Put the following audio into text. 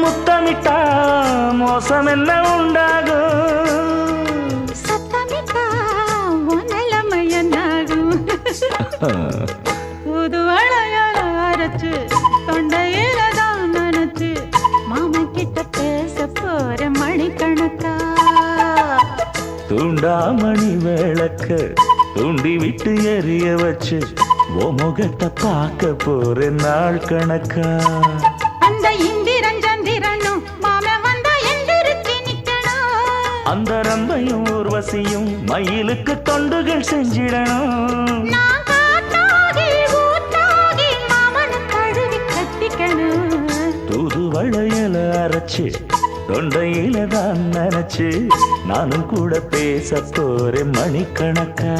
முத்தமிட்டா மோசம் என்ன உண்டாகும் சத்தமிட்டா உன் நிலைமை என்னாகும் புது அழையால அரைச்சு தொண்டையில தான் நினைச்சு மாமன் கிட்ட பேச போற மணிக்கணக்கா தூண்டாமணி விளக்க தூண்டி விட்டு எரிய வச்சு ஓ முகத்தை பார்க்க போற நாள் கணக்கா நிக்கணும் அந்த ரம்பையும் ஊர்வசியும் மயிலுக்கு தொண்டுகள் செஞ்சிடணும். நான் காத்தாகி ஊத்தாகி மாமனை கழுவி கட்டிக்கணும். தூது வளையல அரைச்சு தொண்டையில தான் நினைச்சு நானும் கூட பேச போறேன் மணிக்கணக்கா.